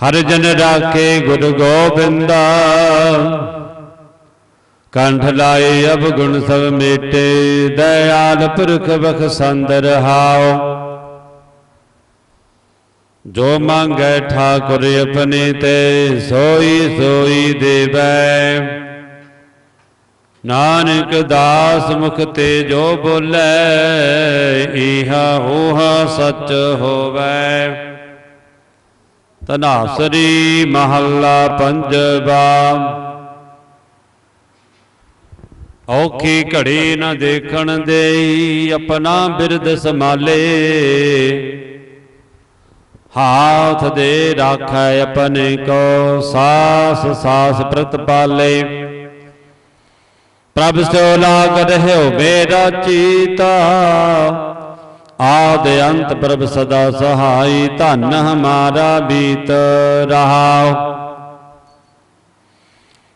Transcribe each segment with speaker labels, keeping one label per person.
Speaker 1: ਹਰ ਜਨ ਰਾਖੇ ਗੁਰ ਗੋਬਿੰਦਾ। ਕੰਠ ਲਾਏ ਅਬ ਗੁਣ ਸਭ ਮੇਟੇ ਦਇਆਲ ਪੁਰਖ ਬਖਸੰਦ ਰਹਾਓ ਜੋ ਮੰਗੈ ਠਾਕੁਰ ਆਪਨੇ ਤੇ ਸੋਈ ਸੋਈ ਦੇਵੈ। ਨਾਨਕ ਦਾਸ ਮੁਖ ਤੇ ਜੋ ਬੋਲੇ ਇਹਾ ਹੋਹਾ ਸਚ ਹੋਵੈ। ਤਨਾਸਰੀ ਮਹੱਲਾ ਪੰਜਵਾ। ਔਖੀ ਘੜੀ ਨਾ ਦੇਖਣ ਦੇਈ ਆਪਣਾ ਬਿਰਦ ਸੰਭਾਲੇ। ਹਾਥ ਦੇ ਰਾਖੈ ਆਪਣੇ ਕੋ ਸਾਸ ਸਾਸ ਪ੍ਰਤਪਾਲੇ ਪ੍ਰਭ ਸੋ ਲਾਗ ਰਹਿਓ ਮੇਰਾ ਚੀਤਾ ਆਦ ਅੰਤ ਪ੍ਰਭ ਸਦਾ ਸਹਾਈ ਧਨ ਹਮਾਰਾ ਬੀਤ ਰਹਾਓ।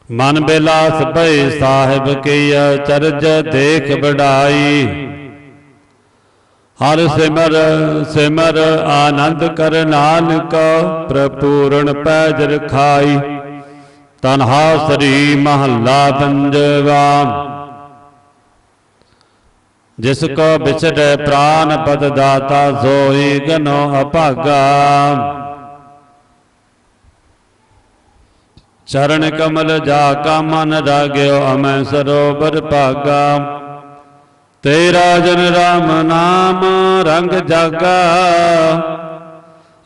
Speaker 1: ਮਨ ਬਿਲਾਸ ਭਈ ਸਾਹਿਬ ਕੀ ਚਰਜ ਦੇਖ ਬੜਾਈ ਹਰ ਸਿਮਰ ਸਿਮਰ ਆਨੰਦ ਕਰ ਨਾਨਕ ਪ੍ਰਪੂਰਨ ਪੈਜ ਰਖਾਈ। ਤਨਹਾ ਸਰੀ ਮਹੱਲਾ ਪੰਜਵਾ ਜਿਸ ਕੋ ਵਿਚਰੈ ਪ੍ਰਾਨ ਪਦ ਦਾਤਾ ਸੋਈ ਗਨੋ ਅਭਾਗਾ। ਚਰਨ ਕਮਲ ਜਾ ਕਾ ਮਨ ਰਾਗਿਓ ਅਮੈ ਸਰੋਵਰ ਭਾਗਾ। ਤੇਰਾ ਜਨ ਰਾਮ ਨਾਮ ਰੰਗ ਜਾਗਾ।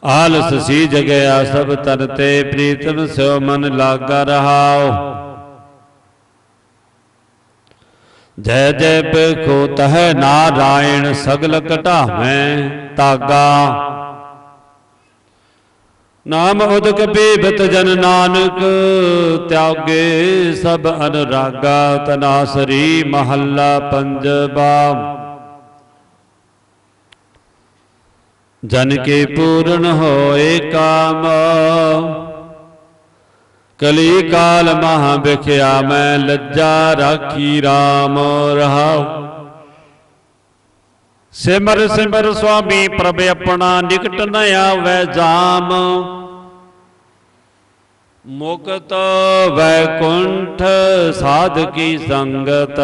Speaker 1: ਆਲਸ ਸੀ ਜਗਿਆ ਸਭ ਤਨ ਤੇ ਪ੍ਰੀਤਮ ਸਿਓ ਮਨ ਲਾਗਾ ਰਹਾਓ ਜੈ ਜੈ ਪਖੋ ਤਹ ਨਾਰਾਇਣ ਸਗਲ ਘਟਾਵੇਂ ਤਾਗਾ ਨਾਮ ਉਦਕ ਬੀਬਤ ਜਨ ਨਾਨਕ, ਤਿਆਗੇ ਸਭ ਅਨੁਰਾਗਾ, ਤਨਾਸਰੀ ਮਹੱਲਾ ਪੰਜਵਾ। ਜਨ ਕੇ ਪੂਰਨ ਹੋਏ ਕਾਮ ਕਲੀ ਕਾਲ ਮਹਾ ਵਿਖਿਆ, ਮੈਂ ਲੱਜਾ ਰਾਖੀ RAM ਰਹਾਉ। ਸਿਮਰ ਸਿਮਰ ਸੁਆਮੀ ਪ੍ਰਭ ਆਪਣਾ ਨਿਕਟ ਨ ਆਵੈ ਜਾਮ। ਮੁਕਤ ਵੈਕੁੰਠ ਸਾਧ ਕੀ ਸੰਗਤ,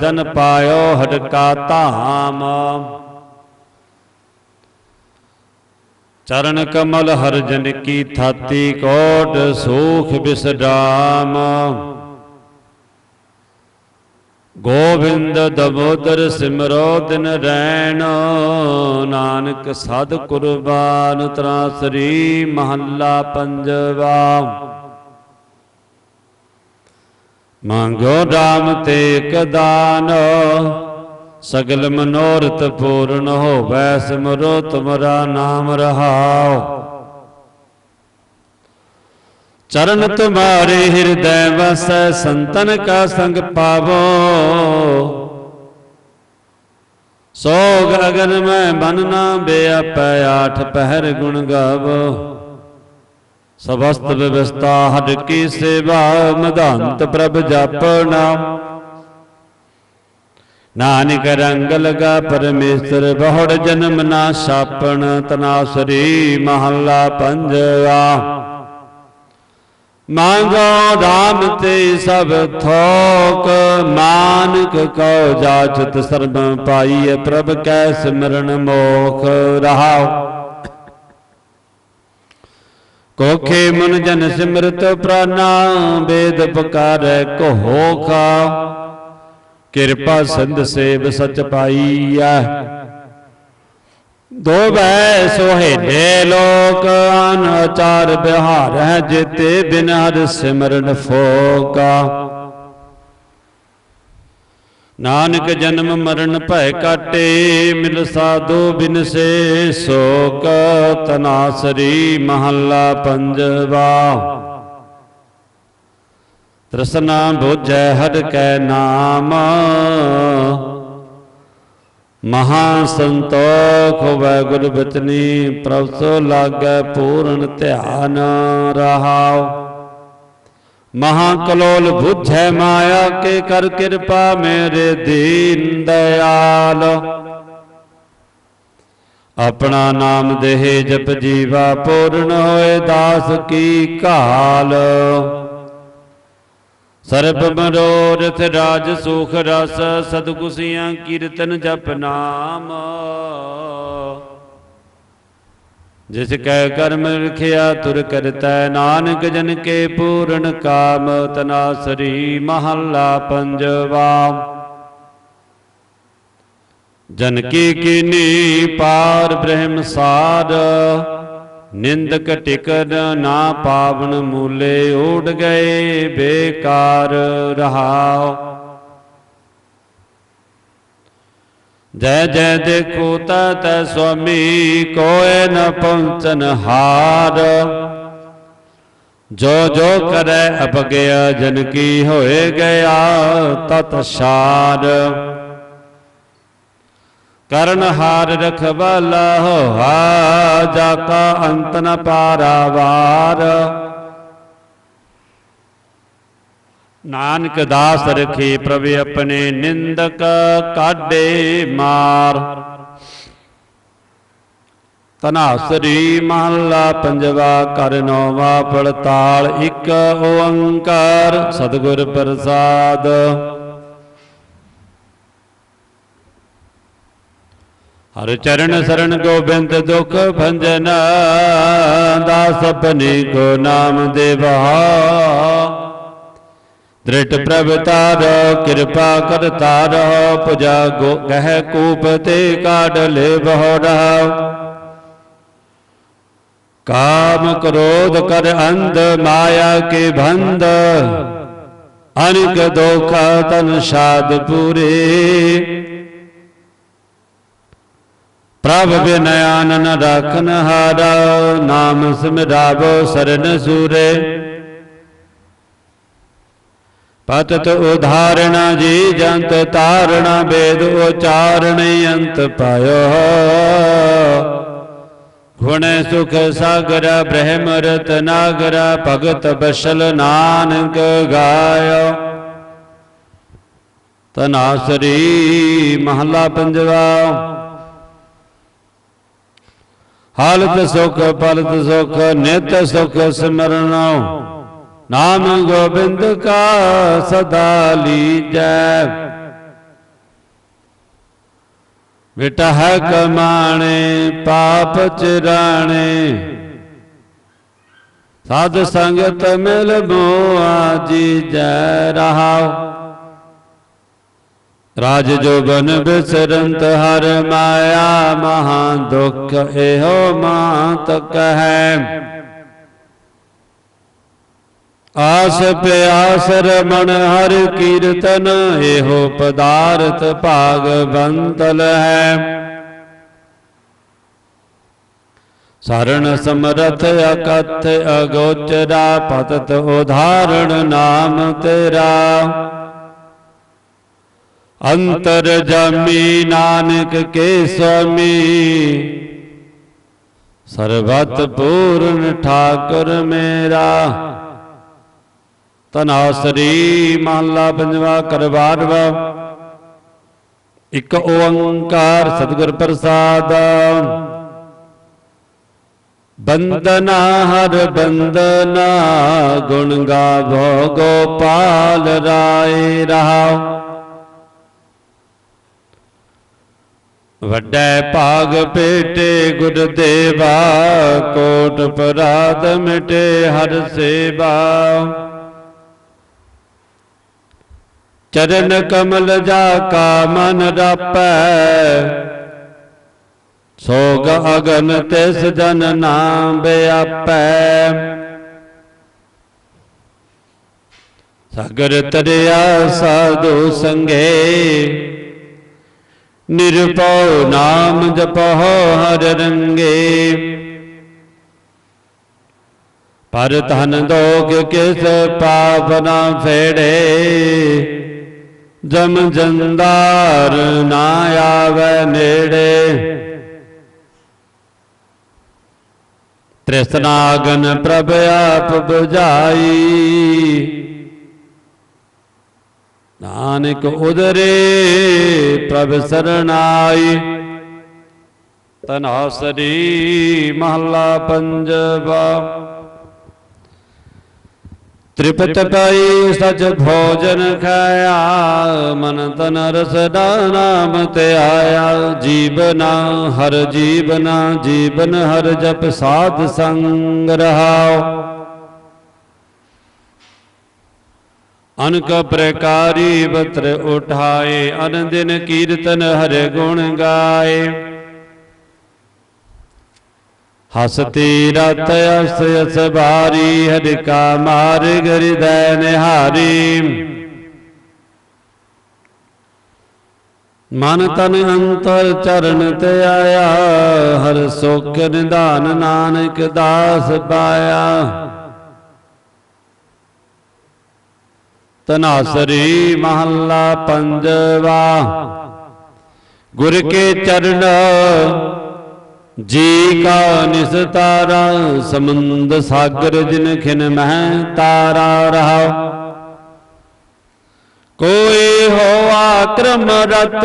Speaker 1: ਜਨ ਪਾਇਓ ਹਟਕਾ ਧਾਮ। ਚਰਨ ਕਮਲ ਹਰ ਜਨ ਕੀ ਥਾਤੀ ਕੋਟ ਸੂਖ ਬਿਸਰਾਮ। ਗੋਬਿੰਦ ਦਮੋਦਰ ਸਿਮਰੋ ਦਿਨ ਰੈਣ, ਨਾਨਕ ਸਦ ਕੁਰਬਾਨ ਤਰਾ ਸ੍ਰੀ ਮਹੱਲਾ ਪੰਜਵਾ। ਮੰਗੋ ਰਾਮ ਤੇ ਕਦਾਨ ਸਗਲ ਮਨੋਰਥ ਪੂਰਨ ਹੋਵੈ, ਸਿਮਰੋ ਤੁਮਰਾ ਨਾਮ ਰਹਾਓ। ਚਰਨ ਤੁਮਾਰੇ ਹਿਰਦੈ ਵਸੈ, ਸੰਤਨ ਕਾ ਸੰਗ ਪਾਵੋ। ਸੋਗ ਅਗਨ ਮੈਂ ਮਨ ਨਾ ਬੇਅਪੈ, ਆਠ ਪਹਿਰ ਗੁਣ ਗਾਵੋ। ਸਵਸਤ ਵਿਵਸਥਾ ਹਰ ਕੀ ਸੇਵਾ, ਮਧੰਤ ਪ੍ਰਭ ਜਪਣਾ। ਨਾਨਕ ਰੰਗ ਲਗਾ ਪਰਮੇਸ਼ਰ, ਬਹੁੜ ਜਨਮ ਨਾ ਛਾਪਣ, ਤਨਾਸਰੀ ਮਹੱਲਾ ਪੰਜਵਾ। ਮੰਗੋ ਰਾਮ ਤੇ ਸਭ ਥੋਕ, ਮਾਨਕ ਕਉ ਜਾਚਤ ਸਰਬ ਪਾਈਏ ਪ੍ਰਭ ਕੈ ਸਿਮਰਨ ਮੋਖ ਰਹਾਉ। ਕੋਖੇ ਮਨ ਜਨ ਸਿਮਰਤ ਪ੍ਰਾਨਾ, ਬੇਦ ਪੁਕਾਰੈ ਕੋਖਾ ਕਿਰਪਾ ਸੰਧ ਸੇਵ ਸਚ ਪਾਈਐ ਦੋ ਬੈ ਸੋਹੇਲੇ ਲੋਕ ਅਨ ਆਚਾਰ ਬਿਹਾਰ ਹੈ ਜਿਤੇ ਬਿਨ ਹਰ ਸਿਮਰਨ ਫੋਕਾ। ਨਾਨਕ ਜਨਮ ਮਰਨ ਭੈ ਕਾਟੇ ਮਿਲ ਸਾਧੂ ਬਿਨ ਸੇ ਸੋਕ। ਤਨਾਸਰੀ ਮਹੱਲਾ ਪੰਜਵਾ। ਤ੍ਰਿਸ਼ਨਾ ਬੁਝੈ ਹਰ ਕੈ ਨਾਮ। ਮਹਾ ਸੰਤੋਖ ਹੋਵੈ ਗੁਰ ਬਚਨੀ ਪ੍ਰਭ ਸੋ ਲਾਗੈ ਪੂਰਨ ਧਿਆਨ ਰਹਾਓ ਮਹਾ ਕਲੋਲ ਬੁਝੈ ਮਾਇਆ, ਕੇ ਕਰ ਕਿਰਪਾ ਮੇਰੇ ਦੀਨ ਦਇਆਲ। ਆਪਣਾ ਨਾਮ ਦੇਹ ਜਪ ਜੀਵਾ, ਪੂਰਨ ਹੋਏ ਦਾਸ ਕੀ ਕਾਲ। ਸਰਬ ਮਨੋਰਥ ਰਾਜ ਸੁਖ ਰਸ ਸਤਗੁਸੀਆਂ ਕੀਰਤਨ ਜਪ ਨਾਮ। ਜਿਸ ਕੈ ਕਰਮ ਰਖਿਆ, ਤੁਰ ਕਰਤੈ ਨਾਨਕ ਜਨ ਕੇ ਪੂਰਨ ਕਾਮ ਤਨਾਸਰੀ ਮਹੱਲਾ ਪੰਜਵਾ। ਜਨ ਕੀ ਕੀਨੀ ਪਾਰ ਬ੍ਰਹਮ ਸਾਰ ਨਿੰਦਕ ਟਿਕਨ ਨਾ ਪਾਵਨ ਮੂਲੇ ਓੜ ਗਏ, ਬੇਕਾਰ ਰਹਾਉ। ਜੈ ਜੈ ਦੇਖੋ ਤਾ ਤੈ ਸੁਆਮੀ ਕੋਏ ਨ ਪਹੁੰਚਨ ਹਾਰ। ਜੋ ਜੋ ਕਰੈ ਅਪਗਿਆ, ਜਨ ਕੀ ਹੋਏ ਗਿਆ, ਤਤ ਸਾਰ। ਕਰਨ ਹਾਰ ਰਖਵਾਲਾ ਹੋਆ ਜਾ ਕਾ ਅੰਤ ਨ ਪਾਰਾਵਾਰ। ਨਾਨਕ ਦਾਸ ਰਖੇ ਪ੍ਰਭ ਆਪਣੇ ਨਿੰਦਕ ਕਾਢੇ ਮਾਰ। ਤਨਾਸਰੀ ਮਹੱਲਾ ਪੰਜਵਾ ਕਰ ਨੌਵਾ ਪੜਤਾਲ ਇੱਕ ਓੰਕਾਰ ਸਤਿਗੁਰ ਪ੍ਰਸਾਦ। ਹਰ ਚਰਨ ਸਰਣ ਗੋਬਿੰਦ ਦੁਖ ਭੰਜਨ, ਦਾਸ ਆਪਨੇ ਕੋ ਨਾਮ ਦੇਵਾ। ਦ੍ਰਿਟ ਪ੍ਰਭ ਤਾਰੋ, ਕਿਰਪਾ ਕਰ ਤਾਰੋ, ਪੁਜਾ ਗੋ, ਕਹਿ ਕੂਪ ਤੇ ਕਾਢ ਲੈ ਬਹੁਰਾ ਕਾਮ ਕ੍ਰੋਧ ਕਰ ਅੰਧ, ਮਾਇਆ ਕੇ ਭੰਦ ਅਨਿਕ ਦੋਖਾ ਤਨ ਸਾਧ ਪੂਰੇ। ਪ੍ਰਭ ਬਿਨ ਆਨਨ ਰਾਖਨ ਹਾਰਾ, ਨਾਮ ਸਿਮਰਾਵੋ ਸਰਨ ਸੂਰੇ। ਪਤਤ ਉਧਾਰਣਾ ਜੀ ਜੰਤ ਤਾਰਣਾ ਵੇਦ ਉਚਾਰਣ ਅੰਤ ਪਾਇਓ। ਗੁਣ ਸੁਖ ਸਾਗਰ ਬ੍ਰਹਮ ਰਤ ਨਾਗਰ, ਭਗਤ ਬਸ਼ਲ ਨਾਨਕ ਗਾਇਓ। ਤਨਾਸਰੀ ਮਹਲਾ ਪੰਜਵਾ। ਹਾਲਤ ਸੁਖ ਪਲਤ ਸੁਖ, ਨਿਤ ਸੁਖ ਸਿਮਰਨੋ। ਨਾਮ ਗੋਬਿੰਦ ਕਾ ਸਦਾ ਲੀਜੈ। ਵਿਟਹ ਕਮਾਣੇ, ਪਾਪ ਚਰਾਣੇ। ਸਾਧ ਸੰਗਤ ਮਿਲ ਮੋਆ ਜੀ ਜੈ ਰਹਾਉ। ਰਾਜ ਜੋ ਬਿਸਰੰਤ ਹਰ ਮਾਇਆ ਮਹਾ ਦੁਖ ਇਹੋ ਮਾਤ ਕਹੈ। ਆਸ ਪਿਆਸ ਰਮਣ ਹਰ ਕੀਰਤਨ ਇਹੋ ਪਦਾਰਥ ਭਾਗ ਬੰਤਲ ਹੈ। ਸਰਣ ਸਮਰਥ ਅਕਥ ਅਗੋਚਰਾ, ਪਤਤ ਉਧਾਰਣ ਨਾਮ ਤੇਰਾ। ਅੰਤਰ ਜਮੀ ਨਾਨਕ ਕੇ ਸੁਆਮੀ ਸਰਬਤ ਪੂਰਨ ਠਾਕੁਰ ਮੇਰਾ। ਤਨਾਸਰੀ ਮਹਲਾ ਪੰਜਵਾ ਕਰਵਾਰਵਾ ਇੱਕ ਓੰਕਾਰ ਸਤਿਗੁਰ ਪ੍ਰਸਾਦ। ਬੰਦਨਾ ਹਰ ਬੰਦਨਾ ਗੁਣ ਗਾਵੋ ਗੋਪਾਲ ਰਾਏ ਰਹਾ। ਵੱਡਾ ਭਾਗ ਪੇਟੇ ਗੁਰਦੇਵਾ ਕੋਟ ਪਰਾਦ ਮਿਟੇ ਹਰ ਸੇਵਾ। ਚਰਨ ਕਮਲ ਜਾ ਕਾ ਮਨ ਰਾਪੈ, ਸੋਗ ਅਗਨ ਤਿਸ ਜਨ ਨਾਮ ਬਿਆਪੈ। ਸਾਗਰ ਤਰਿਆ ਸਾਧੂ ਸੰਗੇ ਨਿਰਭਉ ਨਾਮ ਜਪਹੁ ਹਰ ਰੰਗੇ। ਪਰ ਧਨ ਦੋਗ ਕਿਸ ਪਾਪ ਨਾ ਫੇੜੇ। ਜਮ ਜੰਦਾਰ ਨਾ ਆਵੇ ਨੇੜੇ। ਤ੍ਰਿਸ਼ਨਾਗਨ ਪ੍ਰਭ ਆਪ 부ਝਾਈ ਨਾਨਕ ਉਦਰੇ ਪ੍ਰਭ ਸਰਣਾਈ। ਤਨਾਸਰੀ ਮਹੱਲਾ ਪੰਜਵਾ। ਤ੍ਰਿਪਤ ਪਈ ਸਚ ਭੋਜਨ ਖਾਇਆ ਮਨ ਤਨ ਰਸ ਦਾ ਨਾਮ ਤੇ ਆਇਆ। ਜੀਵਨਾ ਹਰ ਜੀਵਨਾ ਜੀਵਨ ਹਰ ਜਪ ਸਾਧ ਸੰਗ ਰਹਾਓ। ਅਨਕ ਪ੍ਰਕਾਰੀ ਬਤਰ ਉਠਾਏ ਅਨ ਦਿਨ ਕੀਰਤਨ ਹਰਿ ਗੁਣ ਗਾਏ। ਹਸਤੀ ਰਤ ਅਸ ਅਸ ਬਾਰੀ ਹਰਿ ਕਾ ਮਾਰਗ ਹਿਰਦੈ ਨਿਹਾਰੀ। ਮਨ ਤਨ ਅੰਤਰ ਚਰਨ ਤੇ ਆਇਆ, ਹਰ ਸੁਖ ਨਿਧਾਨ ਨਾਨਕ ਦਾਸ ਪਾਇਆ। ਤਨਾਸਰੀ ਮਹੱਲਾ ਪੰਜਵਾ। ਗੁਰ ਕੇ ਚਰਨ ਜੀ ਕਾ ਨਿਸਤਾਰਾ, ਸਮੁੰਦ ਸਾਗਰ ਜਿਨ ਖਿਨ ਮਹਿ ਤਾਰਾ ਰਹਾ। ਕੋਈ ਹੋਆ ਕਰਮ ਰਤ,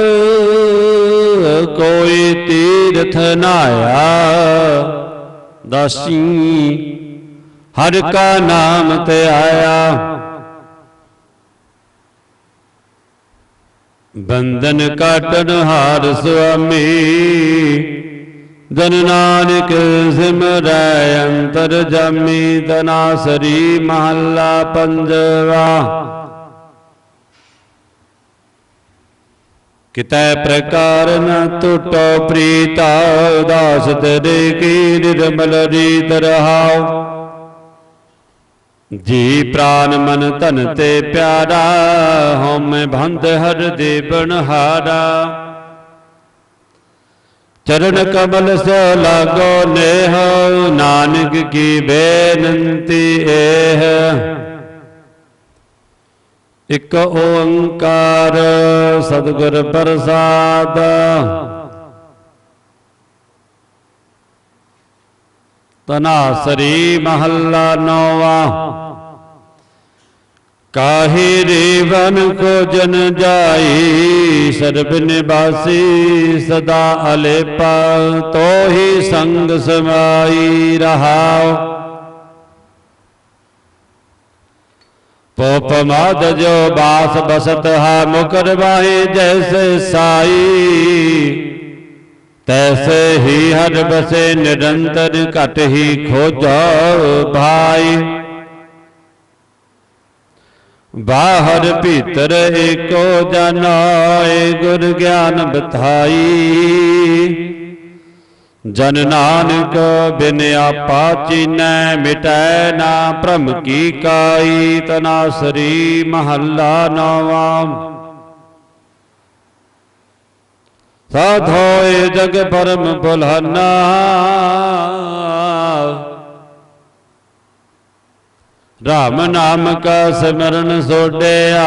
Speaker 1: ਕੋਈ ਤੀਰਥ ਨਾਇਆ। ਦਾਸੀ, ਹਰ ਕਾ ਨਾਮ ਤੇ ਆਇਆ। ਬੰਧਨ ਕਾਟਨ ਹਾਰ ਸੁਆਮੀ। ਦਨ ਨਾਨਕ ਸਿਮਰੈ ਅੰਤਰ ਜਾਮੀ ਤਨਾਸਰੀ ਮਹੱਲਾ ਪੰਜਵਾ। ਕਿਤੈ ਪ੍ਰਕਾਰ ਨ ਟੁਟੋ ਪ੍ਰੀਤਾ ਉਦਾਸ ਤੇਰੇ ਕੀ ਨਿਰਮਲ ਰੀਤ ਰਹਾਉ। ਜੀ ਪ੍ਰਾਨ ਮਨ ਧਨ ਤੇ ਪਿਆਰਾ ਹਉਮੈ ਬੰਧ ਹਰ ਦੇ ਬਨਹਾਰਾ ਚਰਨ ਕਮਲ ਸੋ ਲਾਗੋ ਨੇਹ, ਨਾਨਕ ਕੀ ਬੇਨੰਤੀ ਏਹ। ਇਕ ਓੰਕਾਰ ਸਤਿਗੁਰ ਪ੍ਰਸਾਦ ਤਨਾਸਰੀ ਮਹੱਲਾ ਨੌਵਾ। ਕਾਹੀ ਰੀਵਨ ਕੋ ਜਨ ਜਾਈ, ਸਰਬ ਨਿਵਾਸੀ ਸਦਾ ਅਲੇਪਾ, ਤੋਹੀ ਸੰਗ ਸਮਾਈ ਰਹਾਉ। ਪੋਪ ਮਾਦ ਜੋ ਬਾਸ ਬਸਤ ਹਾ ਮੁਕਰ ਬਾਹੀ ਜੈਸੇ ਸਾਈ। ਤੈਸੇ ਹੀ ਹਰ ਬਸੇ ਨਿਰੰਤਰ ਘਟ ਹੀ ਖੋਜੋ ਭਾਈ। ਬਾਹਰ ਭੀਤਰ ਏਕੋ ਜਨਾਏ ਗੁਰ ਗਿਆਨ ਬਤਾਈ ਜਨ ਨਾਨਕ ਬਿਨ ਆਪਾ ਚੀਨੈ ਮਿਟੈ ਨਾ ਭ੍ਰਮ ਕੀ ਕਾਈ ਤਨਾਸਰੀ ਮਹੱਲਾ ਨਵਾਂ। ਸਾਧੋਏ ਜਗ ਪਰਮ ਭੁਲਾਨਾ ਰਾਮ ਨਾਮ ਕਾ ਸਿਮਰਨ ਸੋਡਿਆ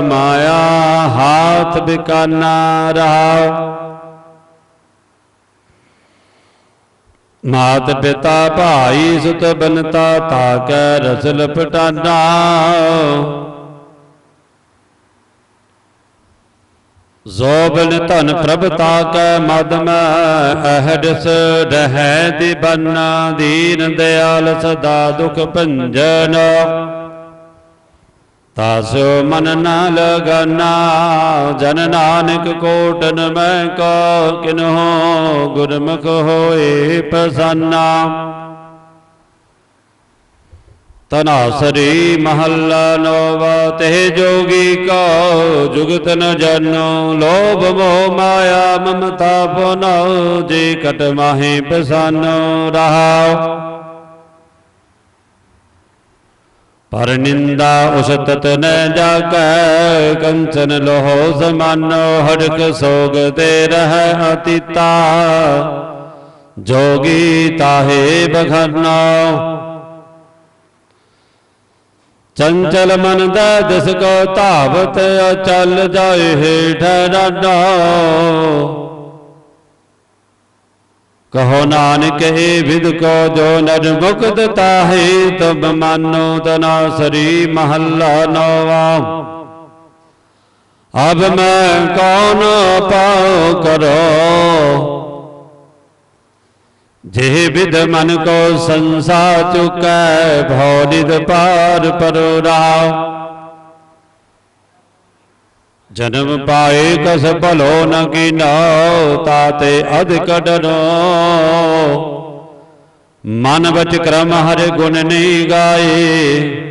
Speaker 1: ਮਾਇਆ ਹਾਥ ਬਿਕਾਨਾ ਰਹਾ। ਮਾਤ ਪਿਤਾ ਭਾਈ ਸੁਤ ਬਨਤਾ ਤਾ ਕੈ ਰਸਲ ਪਟਾਨਾ ਜ਼ੋਬਨ ਧਨ ਪ੍ਰਭ ਤਾ ਕੈ ਮਦ ਮੈਂ ਅਹਡਸ ਰਹਿ ਦੀ ਬੰਨਾ ਦੀਨ ਦਿਆਲ ਸਦਾ ਦੁਖ ਭੰਜਨ। ਤਾਸੋ ਮਨ ਨਾ ਲਗਨਾ ਜਨ ਨਾਨਕ ਕੋਟਨ ਮੈਂ ਕੋ ਕਿਨਹੋ ਗੁਰਮੁਖ ਹੋਏ ਪ੍ਰਸੰਨਾ। ਤਨਾਸਰੀ ਮਹੱਲਾ ਨੋਵਾ ਤੇ ਜੋਗੀ ਕੋ ਜੁਗਤ ਨ ਜਾਨੋ, ਲੋਭ ਮੋਹ ਮਾਇਆ ਮਮਤਾ ਪੁਨੋ, ਜੇ ਕਟ ਮਾਹੇ ਪਸਾਨੋ ਰਹਾਉ ਪਰ ਨਿੰਦਾ ਉਸਤਤ ਨ ਜਾਗੈ, ਕੰਚਨ ਲੋਹ ਸਮਾਨੋ, ਹੜਕ ਸੋਗ ਤੇ ਰਹਿ ਅਤੀਤਾ। ਜੋਗੀ ਤਾਹੇ ਬਖਰਨਾ ਚੰਚਲ ਮਨ ਦਾ ਦਿਸ ਕੋ ਧਾਵਤ ਅਚਲ ਜਾਏ ਹੇਠ ਡਾਡਾ ਕਹੋ ਨਾਨਕ ਏ ਵਿਦ ਕੋ ਜੋ ਨਰ ਮੁਕਤ ਤਾਹੇ, ਤਬ ਮਾਨੋ ਤਨਾ ਸਰੀ ਮਹੱਲਾ ਨਵਾ। ਅਬ ਮੈਂ ਕੌਣ ਪਾਉ ਕਰੋ? ਜੇ ਵਿਦ ਮਨ ਕੋ ਸੰਸਾ ਚੁਕੈ, ਭਉ ਨਿਦ ਪਾਰ ਪਰੋ ਜਨਮ ਪਾਏ ਕਸ ਭਲੋ ਨ ਕੀਨੋ ਤਾਤੇ ਅਧਿਕ ਡਰੋ ਮਨ ਬਚ ਕਰਮ ਹਰਿ ਗੁਣ ਨਹੀਂ ਗਾਏ।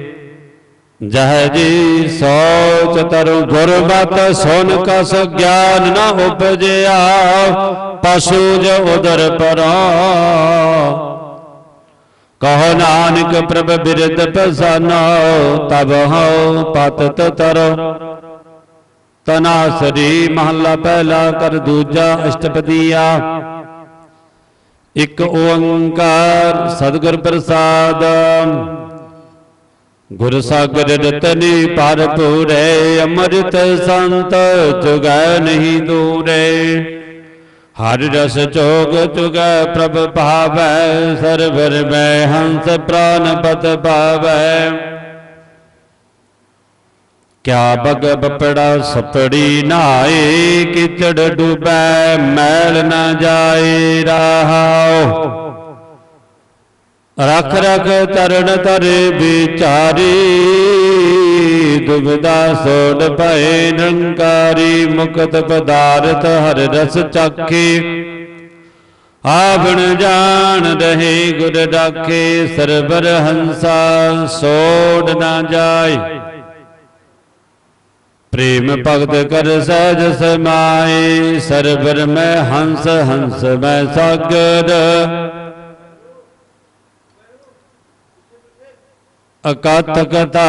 Speaker 1: ਜਹ ਜੀ ਸੋਚ ਤਰੁ ਗੁਰਬਤ ਸੁਨ ਕਸ ਗਿਆਨ ਨ ਉਪਜਿਆ, ਪਸ਼ੂ ਜ ਉਦਰ ਪਰੋ। ਕਹੋ ਨਾਨਕ ਪ੍ਰਭ ਬਿਰਦ ਪਸਨੋ ਤਬ ਹਉ ਪਤਤ ਤਰੋ ਤਨਾਸਰੀ ਮਹੱਲਾ ਪਹਿਲਾ ਕਰ ਦੂਜਾ ਅਸ਼ਟਪਦੀਆ। ਇੱਕ ਓੰਕਾਰ ਸਤਿਗੁਰ ਪ੍ਰਸਾਦ। ਗੁਰ ਸਾਗਰ ਰਤਨੀ ਭਰਪੂਰੇ ਅੰਮ੍ਰਿਤ ਸੰਤ ਜੁਗੈ ਨਹੀਂ ਦੂਰੇ। ਹਰ ਰਸ ਚੋਗ ਤੁਗੈ ਪ੍ਰਭ ਭਾਵੈ, ਸਰਵਰ ਮੈਂ ਹੰਸ ਪ੍ਰਾਨ ਪਤ ਪਾਵੈ ਕਿਆ ਬਗ ਬਪੜਾ ਸਪੜੀ ਨਾਏ, ਕਿਚੜ ਡੁਬੈ, ਮੈਲ ਨਾ ਜਾਏ ਰਹਾਉ। ਰਖ ਰਖ ਤਰਨ ਤਰੇ ਵਿਚਾਰੀ ਦੁਬਦਾ ਸੋੜ ਭਏ ਨੰਕਾਰੀ, ਮੁਕਤ ਪਦਾਰਥ ਹਰ ਰਸ ਚਾਖੇ ਆਵਣ ਜਾਣ ਰਹੇ ਗੁਰ ਰਾਖੇ ਸਰਬਰ ਹੰਸਾ ਸੋੜ ਨਾ ਜਾਏ। ਪ੍ਰੇਮ ਭਗਤ ਕਰ ਸਹਿਜ ਸਮਾਏ, ਸਰਬਰ ਮੈਂ ਹੰਸ ਹੰਸ ਮੈਂ ਸਾਗਰ। ਅਕਤ ਕਥਾ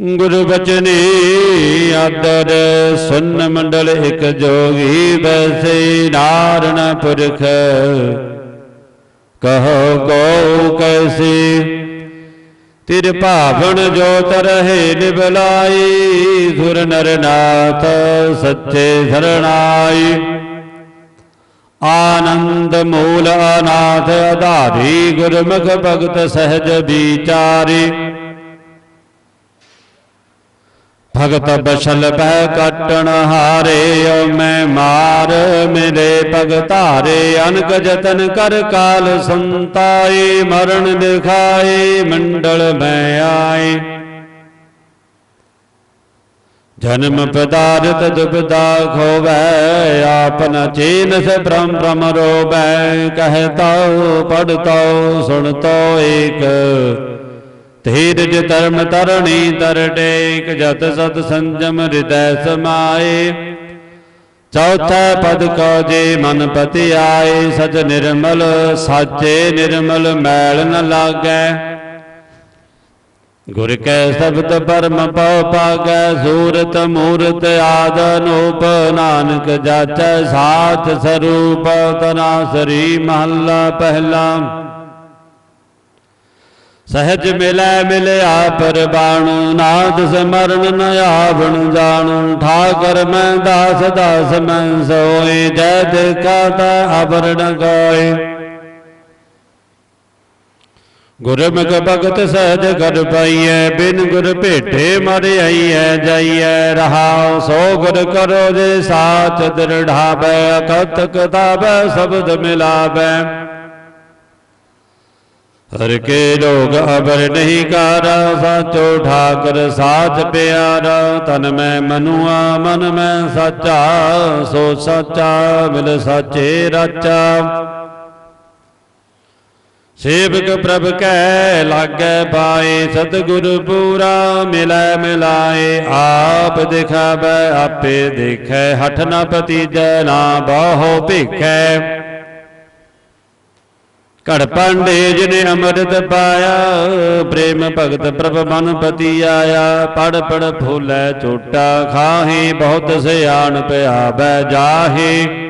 Speaker 1: ਗੁਰੂ ਬਚਨੀ ਆਦਰ ਸੁਨ ਮੰਡਲ ਇਕ ਜੋਗੀ ਬੈਸੇ ਨਾਰਣ ਪੁਰਖ। ਕਹੋ ਕੋ ਕੈਸੇ। ਤਿਰ ਭਾਵਨ ਜੋ ਤਰਹਿ ਨਿਬਲਾਈ ਸੁਰ ਨਰਨਾਥ ਸੱਚੇ ਸਰਣਾਈ। ਆਨੰਦ ਮੂਲ ਅਨਾਥ ਅਧਾਰੀ, ਗੁਰਮੁਖ ਭਗਤ ਸਹਿਜ ਵਿਚਾਰੀ। ਭਗਤ ਬਸ਼ਲ ਪੈ ਕਟਣ ਹਾਰੇ ਮੈਂ ਮਾਰ ਮੇਰੇ ਭਗਤਾਰੇ ਅਨਕ ਜਤਨ ਕਰ ਕਾਲ ਸੰਤਾਏ ਮਰਨ ਦਿਖਾਏ ਮੰਡਲ ਮੈਂ ਆਏ ਜਨਮ ਪਦਾਰਥ ਦੁਬਦਾ ਖੋਵੈ ਆਪਨ ਚੀਨ ਸੇ ਭ੍ਰਮ ਭ੍ਰਮ ਰੋਵੈ, ਕਹਤਾ, ਪੜਤਾ, ਸੁਣਤੋ ਏਕ। ਧੀਰਜ ਧਰਮ ਤਰਣੀ ਤਰਟੇਕ ਜਤ ਸਤ ਸੰਜਮ ਹਿਰਦੈ ਸਮਾਏ। ਚੌਥਾ ਪਦ ਕੋ ਜੇ ਮਨ ਪਤੀ ਆਏ ਸਚ ਨਿਰਮਲ, ਸਾਚੇ ਨਿਰਮਲ ਮੈਲ ਨ ਲਾਗੈ। ਗੁਰ ਕੈ ਸ਼ਬਦ ਪਰਮ ਪਉ ਪਾਗੈ, ਸੂਰਤ ਮੂਰਤ ਆਦ ਅਨੂਪ, ਨਾਨਕ ਜਾਚੈ ਸਾਚ ਸਰੂਪ, ਤਨਾ ਸਰੀ ਮਹੱਲਾ ਪਹਿਲਾ। ਸਹਿਜ ਮਿਲੈ ਮਿਲਿਆ ਪਰਬਾਣੁ ਨਾਦ ਸਮਰਨ ਨ ਆਵਣ ਜਾਣੁ। ਠਾਕਰ ਮੈਂ ਦਾਸ ਦਾਸ ਮੈਂ ਸੋਏ ਜੈ ਦੇਖਾ ਤਾ ਅਵਰਣ ਗੋਏ। ਗੁਰਮੁਖ ਭਗਤ ਸਹਿਜ ਕਰ ਪਾਈਐ, ਬਿਨ ਗੁਰ ਭੇਟੇ ਮਰ ਆਈਐ, ਜਾਈਐ ਰਹਾਉ, ਸੋ ਗੁਰ ਕਰੋ ਜੇ ਸਾਚ ਦ੍ਰਿੜਾਵੈ ਅਕਤ ਕਤਾਬੈ ਸ਼ਬਦ ਮਿਲਾਵੈ। ਹਰ ਕੇ ਲੋਗ ਅਬਰ ਨਹੀਂ ਕਾਰਾ, ਸਾਚੋ ਠਾਕਰ ਸਾਚ ਪਿਆਰਾ, ਤਨ ਮੈਂ ਮਨੁਆ, ਮਨ ਮੈਂ ਸਾਚਾ, ਸੋ ਸਾਚਾ ਮਿਲ ਸਾਚੇ ਰਾਚਾ। ਸੇਵਕ ਪ੍ਰਭ ਕੈ ਲਾਗੈ ਪਾਏ, ਸਤਿਗੁਰ ਪੂਰਾ ਮਿਲੈ ਮਿਲਾਏ। ਆਪ ਦਿਖਾਵੈ, ਆਪੇ ਦੇਖੈ, ਹਠ ਨ ਪਤੀਜੈ ਨਾ ਬਾਹੋ ਭੇਖੈ। ਘੜ ਪਾਂਡੇ ਜਿਨੇ ਅੰਮ੍ਰਿਤ ਪਾਇਆ, ਪ੍ਰੇਮ ਭਗਤ ਪ੍ਰਭ ਮਨ ਪਤੀ ਆਇਆ। ਪੜ ਪੜ ਫੂਲੇ ਝੋਟਾ, ਖਾਹੀ ਬਹੁਤ ਸਿਆਣ ਪਿਆਵੈ ਜਾਹੀ।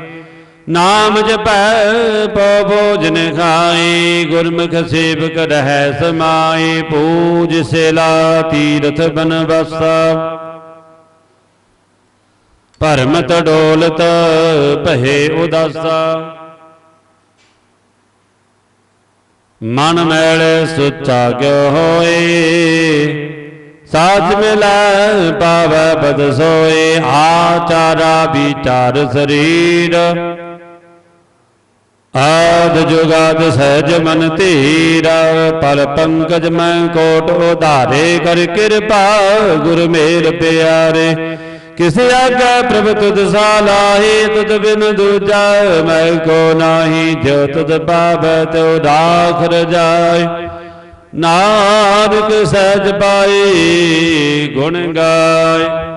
Speaker 1: ਨਾਮ ਜਪੈ ਪਉ ਭੋਜਨ ਖਾਈ ਗੁਰਮੁਖ ਸੇਵਕ ਰਹਿ ਸਮਾਈ ਪੂਜ ਸੇਲਾ ਤੀਰਥ ਬਨ ਵਸਾ ਭਰਮਤ ਡੋਲਤ ਭਏ ਉਦਾਸਾ। ਮਨ ਮੈਲ ਸੁਚਾ ਕਿਉ ਹੋਏ ਸਾਚ ਮਿਲੈ ਪਾਵੈ ਬਦ ਸੋਏ, ਆਚਾਰਾ ਵਿਚਾਰ ਸਰੀਰ। ਆਦ ਜੁਗਾਦ ਸਹਿਜ ਮਨ ਧੀਰਾ ਪਰ ਪੰਕਜ ਮੈਂ ਕੋਟ ਉਧਾਰੇ ਕਰ ਕਿਰਪਾ, ਗੁਰ ਮੇਰ ਪਿਆਰੇ। ਕਿਸ ਆਗਾ ਪ੍ਰਭ ਤੁਧ ਸਾਲਾਹੀ, ਤੁਧ ਬਿਨ ਦੂਜਾ ਮੈਂ ਕੋ ਨਾਹੀ ਜੋ ਤੁਧ ਪਾਵੈ ਤਿਉ ਰਾਖ ਰਜਾਈ ਨਾਨਕ ਸਹਿਜ ਪਾਈ ਗੁਣ ਗਾਏ।